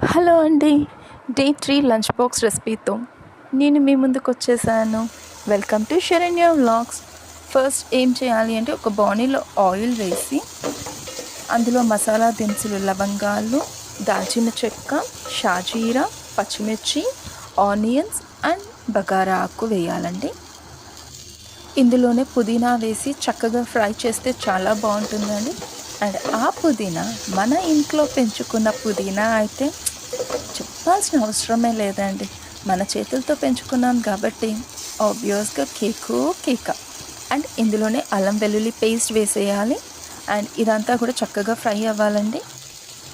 Hello అండి day three lunch box రెసిపీతో నేను మీ ముందుకు వచ్చేసాను. Welcome to Sharanya vlogs. First ఏం చేయాలి అంటే ఒక బాణీలో ఆయిల్ వేసి అందులో మసాలా దినుసులు లవంగాలు దాల్చిన చెక్క షాజీరా పచ్చిమిర్చి ఆనియన్స్ అండ్ బగారా ఆకు వేయాలండి. ఇందులోనే పుదీనా వేసి చక్కగా ఫ్రై చేస్తే చాలా బాగుంటుందండి. అండ్ ఆ పుదీనా మన ఇంట్లో పెంచుకున్న పుదీనా అయితే చెప్పాల్సిన అవసరమే లేదండి. మన చేతులతో పెంచుకున్నాం కాబట్టి ఆబ్వియస్గా కేకు కేక. అండ్ ఇందులోనే అల్లం వెల్లుల్లి పేస్ట్ వేసేయాలి. అండ్ ఇదంతా కూడా చక్కగా ఫ్రై అవ్వాలండి.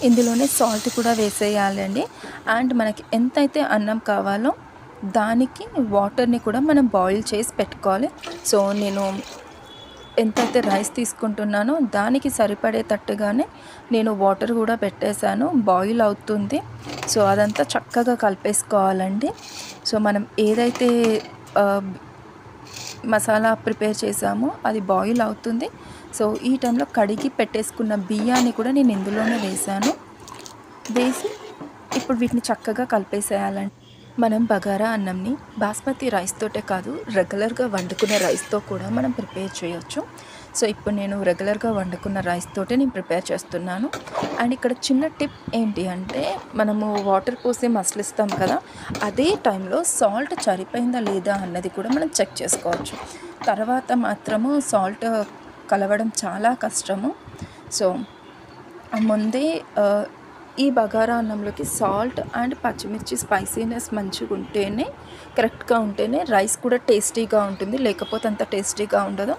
ఇందులోనే సాల్ట్ కూడా వేసేయాలండి. అండ్ మనకి ఎంతైతే అన్నం కావాలో దానికి వాటర్ని కూడా మనం బాయిల్ చేసి పెట్టుకోవాలి. సో నేను ఎంతైతే రైస్ తీసుకుంటున్నానో దానికి సరిపడేటట్టుగానే నేను వాటర్ కూడా పెట్టేశాను. బాయిల్ అవుతుంది. సో అదంతా చక్కగా కలిపేసుకోవాలండి. సో మనం ఏదైతే మసాలా ప్రిపేర్ చేసామో అది బాయిల్ అవుతుంది. సో ఈ టైంలో కడిగి పెట్టేసుకున్న బియ్యాన్ని కూడా నేను ఇందులోనే వేసాను వేసి ఇప్పుడు వీటిని చక్కగా కలిపేసేయాలండి. మనం బగారా అన్నంని బాస్మతి రైస్ తోటే కాదు రెగ్యులర్గా వండుకునే రైస్తో కూడా మనం ప్రిపేర్ చేయొచ్చు. సో ఇప్పుడు నేను రెగ్యులర్గా వండుకున్న రైస్ తోటి నేను ప్రిపేర్ చేస్తున్నాను. అండ్ ఇక్కడ చిన్న టిప్ ఏంటి అంటే మనము వాటర్ పోసి మసలిస్తాం కదా అదే టైంలో సాల్ట్ సరిపోయిందా లేదా అన్నది కూడా మనం చెక్ చేసుకోవచ్చు. తర్వాత మాత్రము సాల్ట్ కలవడం చాలా కష్టము. సో ముందే uh, ఈ బగారా అన్నంలోకి సాల్ట్ అండ్ పచ్చిమిర్చి స్పైసీనెస్ మంచిగా ఉంటేనే కరెక్ట్గా ఉంటేనే రైస్ కూడా టేస్టీగా ఉంటుంది. లేకపోతే అంత టేస్టీగా ఉండదు.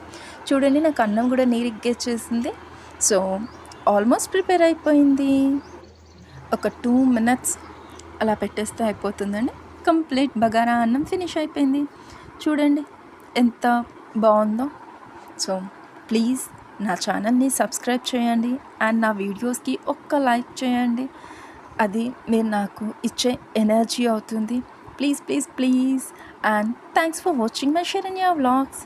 చూడండి నాకు అన్నం కూడా నీరిగ్గేసేసింది. సో ఆల్మోస్ట్ ప్రిపేర్ అయిపోయింది. ఒక టూ మినిట్స్ అలా పెట్టేస్తే అయిపోతుందండి. కంప్లీట్ బగారా అన్నం ఫినిష్ అయిపోయింది. చూడండి ఎంత బాగుందో. సో ప్లీజ్ నా ఛానల్ని సబ్స్క్రైబ్ చేయండి అండ్ నా వీడియోస్కి ఒక్క లైక్ చేయండి. అది మీరు నాకు ఇచ్చే ఎనర్జీ అవుతుంది. Please please please. And thanks for watching my Sharanya vlogs.